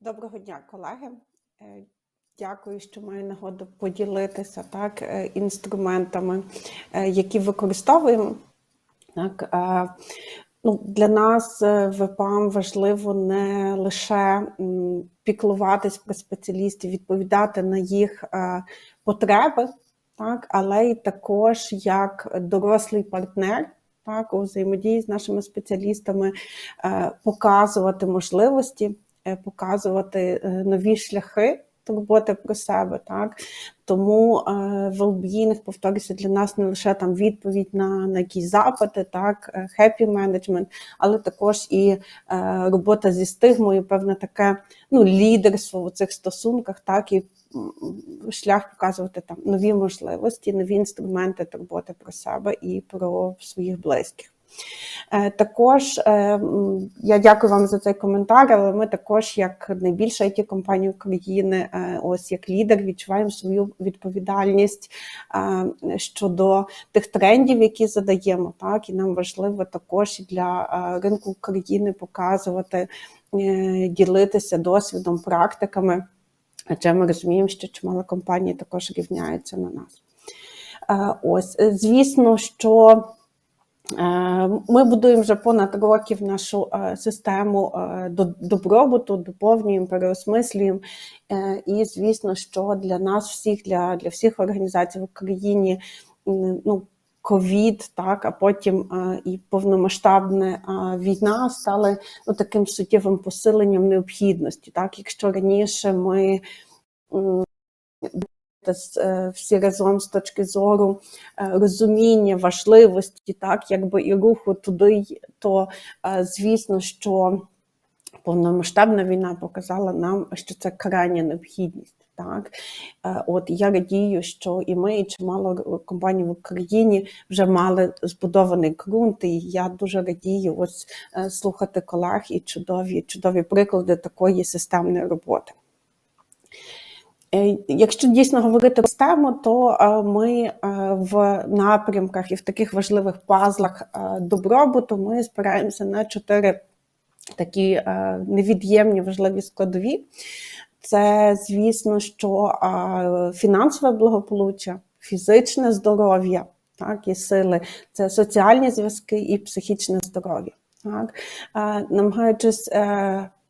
Доброго дня, колеги. Е, Дякую, що маю нагоду поділитися так, е, інструментами, е, які використовуємо. Так, ну, для нас е, ВПАМ важливо не лише піклуватись про спеціалістів, відповідати на їх потреби, так, але й також як дорослий партнер. Так, у взаємодії з нашими спеціалістами показувати можливості, показувати е, нові шляхи турботи про себе. Так? Тому е, well-being, повторюся, для нас не лише там відповідь на, на якісь запити, так, е, happy management, але також і е, робота зі стигмою, певне таке ну, лідерство в цих стосунках, так, і шлях показувати там нові можливості, нові інструменти турботи про себе і про своїх близьких. Е, Також е, я дякую вам за цей коментар, але ми також, як найбільша it компанія України, е, ось як лідер, відчуваємо свою відповідальність щодо тих трендів, які задаємо. Так, і нам важливо також для ринку України показувати, ділитися досвідом, практиками. Адже ми розуміємо, що чимало компаній також рівняються на нас. Ось, звісно, що Ми будуємо вже понад років нашу е, систему е, до- добробуту, доповнюємо, переосмислюємо. Е, І звісно, що для нас всіх, для, для всіх організацій в Україні, ну. Ковід, так, а потім е, і повномасштабна е, війна стали ну, таким суттєвим посиленням необхідності. Так, якщо раніше ми з- е, всі разом з точки зору е, розуміння важливості, так якби і руху туди, то е, звісно, що повномасштабна війна показала нам, що це крайня необхідність. Так, от я радію, що і ми, і чимало компаній в Україні вже мали збудований ґрунт, і я дуже радію ось слухати колег і чудові, чудові приклади такої системної роботи. Е, Якщо дійсно говорити про систему, то е, ми е, в напрямках і в таких важливих пазлах добробуту ми спираємося на чотири такі невід'ємні важливі складові. Це, звісно, що фінансове благополуччя, фізичне здоров'я, так, і сили, це соціальні зв'язки і психічне здоров'я. Так. Намагаючись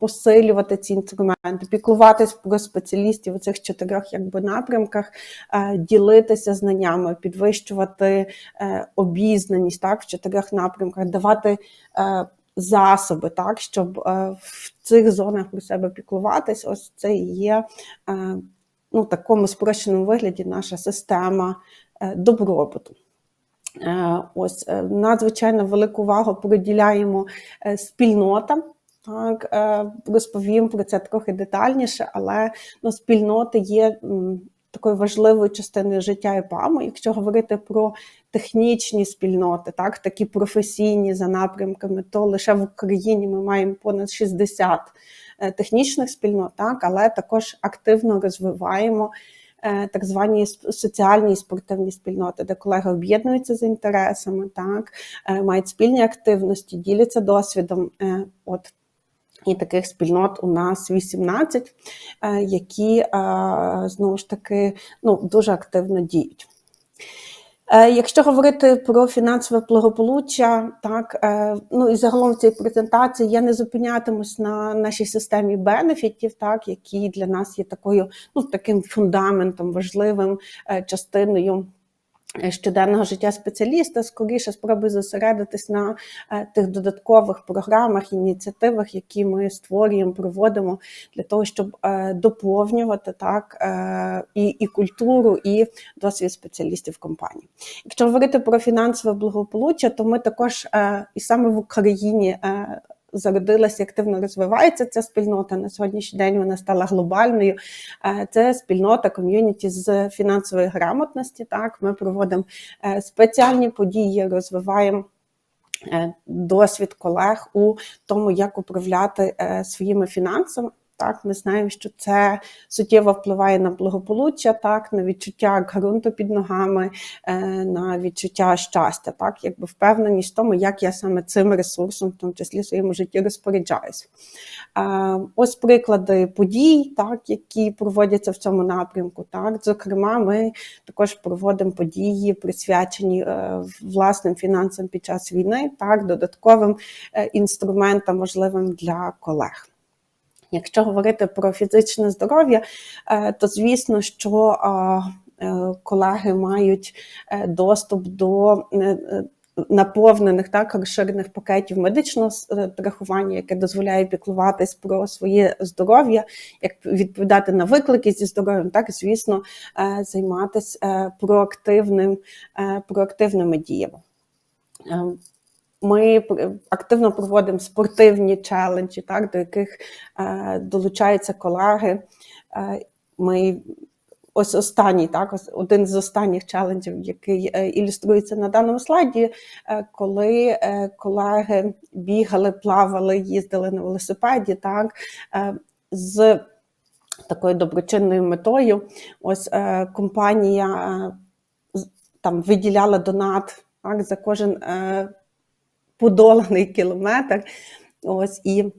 посилювати ці інструменти, піклуватись про спеціалістів у цих чотирьох якби, напрямках, е, ділитися знаннями, підвищувати е, обізнаність так, в чотирьох напрямках, давати е, засоби, так, щоб в цих зонах про себе піклуватись. Ось це і є ну, в такому спрощеному вигляді наша система добробуту. Ось надзвичайно велику увагу приділяємо спільнотам. Так, е, розповім про це трохи детальніше, але ну, спільноти є такою важливою частиною життя ЕПАМу. Якщо говорити про технічні спільноти, так, такі професійні за напрямками, то лише в Україні ми маємо понад 60 е, технічних спільнот, так, але також активно розвиваємо е, так звані соціальні і спортивні спільноти, де колеги об'єднуються за інтересами, так, мають спільні активності, діляться досвідом. От і таких спільнот у нас 18, е, які е, знову ж таки ну, дуже активно діють. Е, Якщо говорити про фінансове благополуччя, так ну і загалом в цій презентації я не зупинятимусь на нашій системі бенефітів, так які для нас є такою, ну таким фундаментом, важливим частиною. Щоденного життя спеціаліста скоріше спробую зосередитись на е, тих додаткових програмах, ініціативах, які ми створюємо, проводимо для того, щоб е, доповнювати так е, і, і культуру, і досвід спеціалістів компанії. Якщо говорити про фінансове благополуччя, то ми також і саме в Україні. Зародилася активно розвивається ця спільнота. На сьогоднішній день вона стала глобальною. Е, Це спільнота ком'юніті з фінансової грамотності. Так, ми проводимо е, спеціальні події, розвиваємо е, досвід колег у тому, як управляти своїми фінансами. Так, ми знаємо, що це суттєво впливає на благополуччя, так, на відчуття ґрунту під ногами, е, на відчуття щастя, так, якби впевненість в тому, як я саме цим ресурсом, в тому числі в своєму житті, розпоряджаюсь. Е, ось приклади подій, так, які проводяться в цьому напрямку. Так, Зокрема, ми також проводимо події, присвячені е, власним фінансам під час війни, так, додатковим інструментам можливим для колег. Якщо говорити про фізичне здоров'я, е, то звісно, що е, колеги мають е, доступ до наповнених так розширених пакетів медичного страхування, яке дозволяє піклуватись про своє здоров'я, як відповідати на виклики зі здоров'ям, так звісно, займатися проактивним проактивними діями. Ми активно проводимо спортивні челенджі, так, до яких е, долучаються колеги. Е, ми Ось останній, так, один з останніх челенджів, який е, ілюструється на даному слайді, е, коли е, колеги бігали, плавали, їздили на велосипеді, так, е, з такою доброчинною метою. Ось е, компанія е, там виділяла донат так, за кожен. Е, подоланий кілометр. Ось і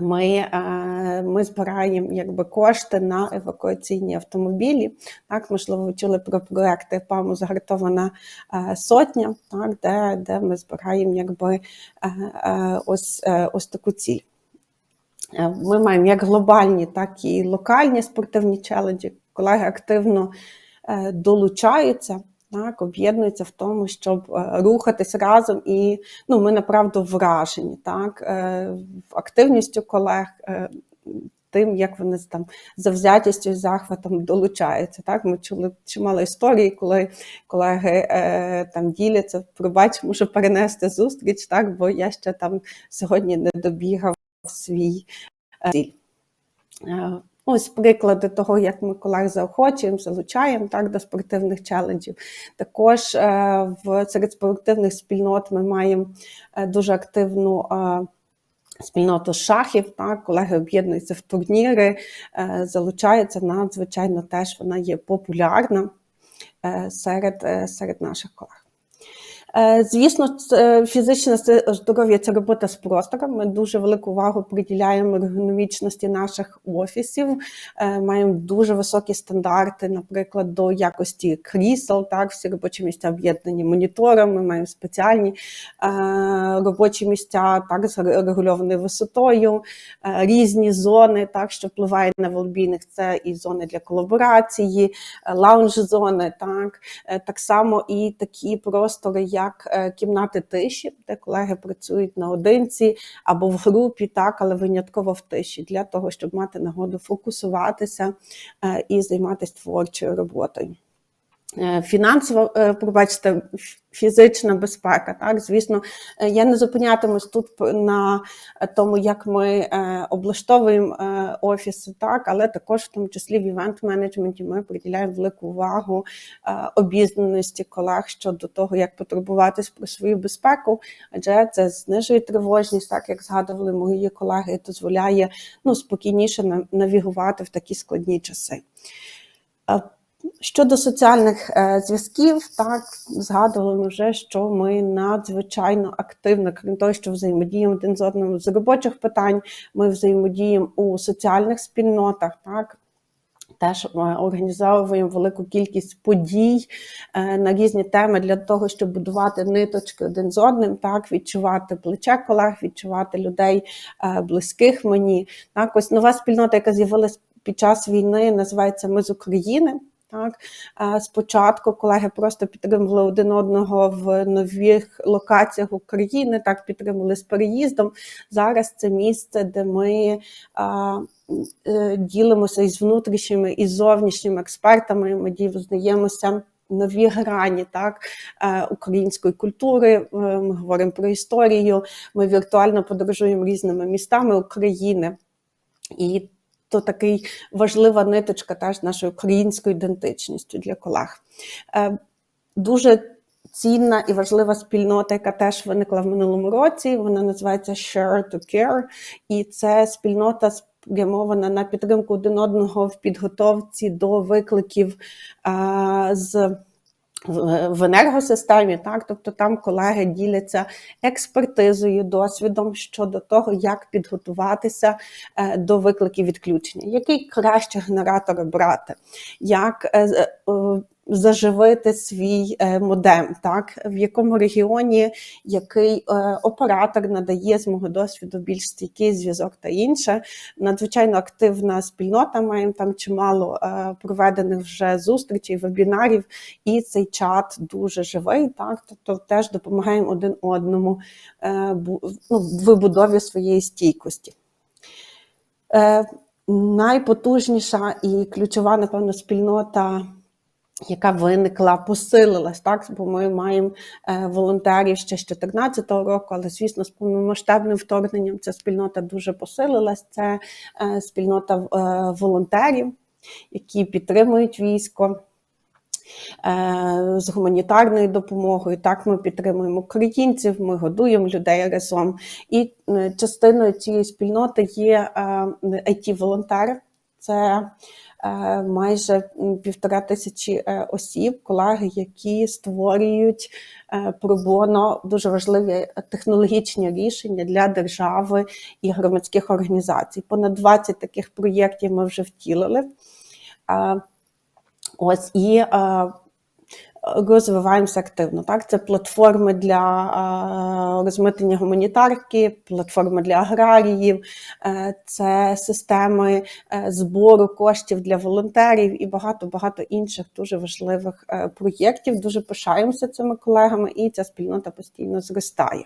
ми е, ми збираємо якби кошти на евакуаційні автомобілі. Так, можливо, ви чули про проекти ПАМу загартована е, сотня, так, де де ми збираємо якби е, ось, ось таку ціль. Ми маємо як глобальні, так і локальні спортивні челенджі. Колеги активно долучаються так, об'єднуються в тому, щоб е, рухатись разом, і ну, ми направду вражені так, е, активністю колег. Е, тим, як вони там завзятістю і захватом долучаються. Так, Ми чули чимало історій, коли колеги там діляться, пробач, можу перенести зустріч, так, бо я ще там сьогодні не добігав свій ціль. Ось приклади того, як ми колег заохочуємо, залучаємо так до спортивних челенджів. Також е, в серед спортивних спільнот ми маємо е, дуже активну. Е, спільноту шахів, так, колеги об'єднуються в турніри, залучаються надзвичайно теж вона є популярна серед серед наших колег. Е, звісно, е, фізичне здоров'я це робота з простором. Ми дуже велику увагу приділяємо ергономічності наших офісів. Е, маємо дуже високі стандарти, наприклад, до якості крісел. Так, всі робочі місця об'єднані моніторами. Маємо спеціальні робочі місця, так з регульованою висотою, різні зони, так що впливає на велбійних. Це і зони для колаборації, лаунж-зони, так так само і такі простори як е, кімнати тиші, де колеги працюють наодинці або в групі, так, але винятково в тиші, для того, щоб мати нагоду фокусуватися е, і займатися творчою роботою. Е, фінансово, пробачте, фізична безпека. Так, звісно, е, я не зупинятимусь тут на тому, як ми е, облаштовуємо е, офіси, так, але також в тому числі в івент-менеджменті ми приділяємо велику увагу обізнаності колег щодо того, як потурбуватись про свою безпеку, адже це знижує тривожність, так як згадували мої колеги, і дозволяє ну, спокійніше навігувати в такі складні часи. Щодо соціальних е, зв'язків, так згадували вже, що ми надзвичайно активно, крім того, що взаємодіємо один з одним з робочих питань, ми взаємодіємо у соціальних спільнотах, так. Теж е, організовуємо велику кількість подій е, на різні теми для того, щоб будувати ниточки один з одним, так відчувати плече колег, відчувати людей близьких мені. Так, ось нова спільнота, яка з'явилась під час війни, називається Ми з України. Так спочатку колеги просто підтримували один одного в нових локаціях України, так підтримували з переїздом. Зараз це місце, де ми а, е, ділимося із внутрішніми і зовнішніми експертами. Ми дізнаємося нові грані так е, української культури. Е, ми говоримо про історію. Ми віртуально подорожуємо різними містами України. І то такий важлива ниточка теж нашої української ідентичністю для колег. Е, дуже цінна і важлива спільнота, яка теж виникла в минулому році. Вона називається Share to Care, і це спільнота спрямована на підтримку один одного в підготовці до викликів е, з в енергосистемі, так? Тобто там колеги діляться експертизою, досвідом щодо того, як підготуватися е, до викликів відключення, який краще генератор брати, як е, е, заживити свій е, модем, так в якому регіоні який е, оператор надає з мого досвіду більш стійкий зв'язок та інше. Надзвичайно активна спільнота. Маємо там чимало е, проведених вже зустрічей, вебінарів, і цей чат дуже живий. Так, тобто теж допомагаємо один одному ну, вибудові своєї стійкості. Найпотужніша і ключова, напевно, спільнота, яка виникла, посилилась, так, бо ми маємо е, волонтерів ще з 2014 року, але, звісно, з повномасштабним вторгненням ця спільнота дуже посилилась. Це е, спільнота е, волонтерів, які підтримують військо. З гуманітарною допомогою, так ми підтримуємо українців, ми годуємо людей разом. І частиною цієї спільноти є it волонтери Це майже півтора тисячі е, осіб, колеги, які створюють е, пробоно дуже важливі технологічні рішення для держави і громадських організацій. Понад 20 таких проєктів ми вже втілили. Е, Ось і е, розвиваємося активно. Так, це платформи для е, розмитнення гуманітарки, платформи для аграріїв, е, це системи е, збору коштів для волонтерів і багато багато інших дуже важливих е, проєктів. Дуже пишаємося цими колегами, і ця спільнота постійно зростає.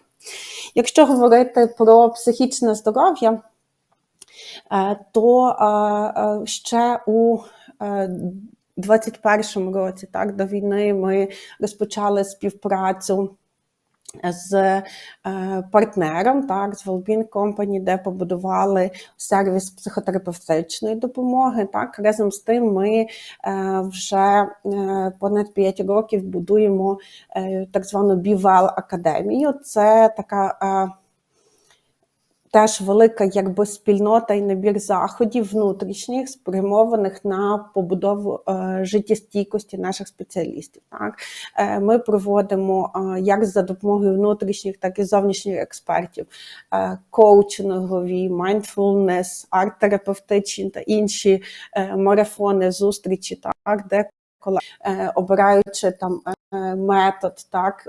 Якщо говорити про психічне здоров'я, е, то е, е, ще у е, 21-му році, так, до війни, ми розпочали співпрацю з е, партнером, так, з Wellbeing Company, де побудували сервіс психотерапевтичної допомоги. Так, разом з тим, ми е, вже е, понад 5 років будуємо так звану Бівел Академію. Це така. Теж велика якби спільнота і набір заходів внутрішніх, спрямованих на побудову е, життєстійкості наших спеціалістів. Так е, ми проводимо е, як за допомогою внутрішніх, так і зовнішніх експертів, коучингові, mindfulness, арт-терапевтичні та інші марафони, зустрічі, так де коли обираючи там метод, так.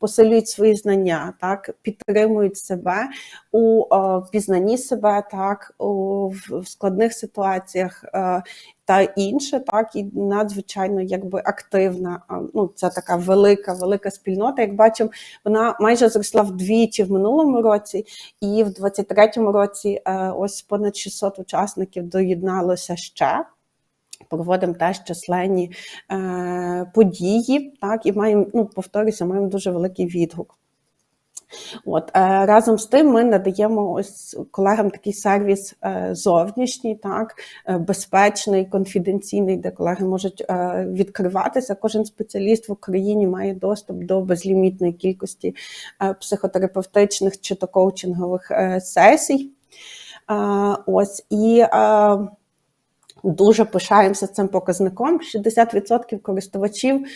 Посилюють свої знання, так підтримують себе у пізнанні себе, так у складних ситуаціях е, та інше, так і надзвичайно якби активна. Ну це така велика, велика спільнота. Як бачимо, вона майже зросла вдвічі в минулому році, і в 23-му році е, ось понад 600 учасників доєдналося ще. Проводимо теж численні е, події, так, і маємо, ну, повторюся, маємо дуже великий відгук. От, е, разом з тим ми надаємо ось колегам такий сервіс е, зовнішній, так, е, безпечний, конфіденційний, де колеги можуть відкриватися. Кожен спеціаліст в Україні має доступ до безлімітної кількості психотерапевтичних чи то коучингових сесій. Ось і Дуже пишаємося цим показником. 60% користувачів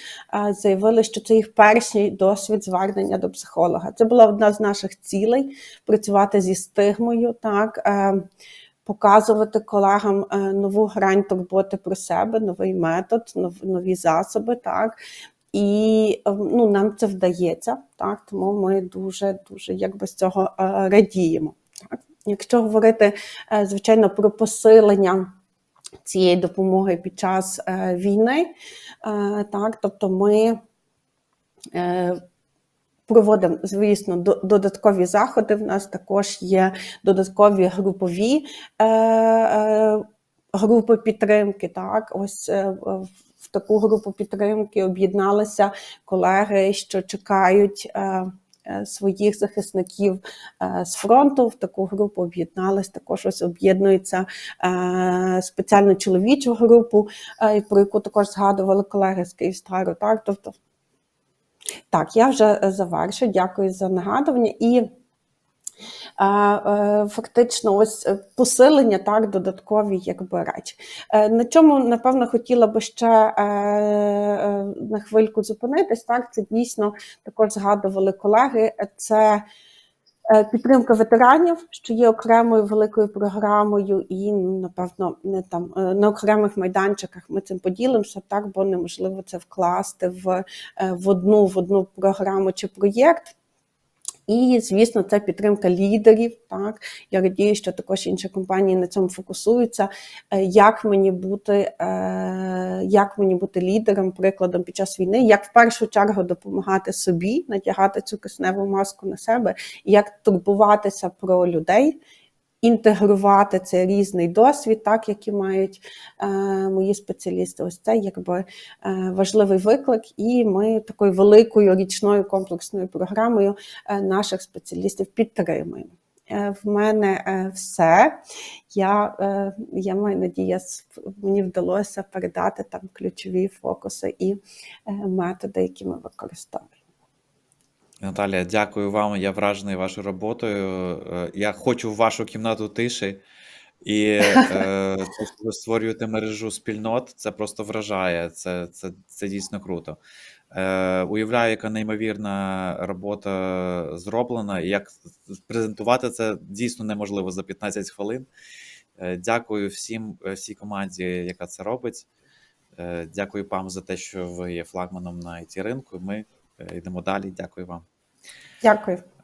заявили, що це їх перший досвід звернення до психолога. Це була одна з наших цілей працювати зі стигмою, так е, показувати колегам е, нову грань турботи про себе, новий метод, нові засоби. Так. І е, ну, нам це вдається, так тому ми дуже дуже якби з цього радіємо. Так. Якщо говорити звичайно про посилення цієї допомоги під час е, війни. Е, так, тобто ми е, проводимо, звісно, до- додаткові заходи. В нас також є додаткові групові е, е, групи підтримки. Так, ось в таку групу підтримки об'єдналися колеги, що чекають. е, Своїх захисників е, з фронту в таку групу об'єдналась. Також ось об'єднується е, спеціальну чоловічу групу, е, про яку також згадували колеги з Київстару. Так, тобто, так, я вже е, завершу. Дякую за нагадування. І е, е, фактично ось е, посилення так, додаткові якби речі. Е, На чому, напевно, хотіла би ще е, е, на хвильку зупинитись. Так, це дійсно також згадували колеги. Це е, підтримка ветеранів, що є окремою великою програмою, і ну, напевно не там е, на окремих майданчиках ми цим поділимося, так бо неможливо це вкласти в, е, в одну в одну програму чи проєкт. І, звісно, це підтримка лідерів. Так я радію, що також інші компанії на цьому фокусуються. Е, Як мені бути, е, як мені бути лідером, прикладом під час війни, як в першу чергу допомагати собі, надягати цю кисневу маску на себе, як турбуватися про людей. Інтегрувати цей різний досвід, так які мають е, мої спеціалісти. Ось це якби е, важливий виклик, і ми такою великою річною комплексною програмою е, наших спеціалістів підтримуємо. Е, В мене е, все. Я, я маю надію, мені вдалося передати там ключові фокуси і методи, які ми використовуємо. Наталія, дякую вам. Я вражений вашою роботою. Е, Я хочу в вашу кімнату тиші. І е, те, що ви створюєте мережу спільнот, це просто вражає. Це, це, це дійсно круто. Е, уявляю, яка неймовірна робота зроблена, і як презентувати це дійсно неможливо за 15 хвилин. Е, дякую всім, е, всій команді, яка це робить. Е, дякую вам за те, що ви є флагманом на it ринку. Ми е, йдемо далі. Дякую вам. Дякую.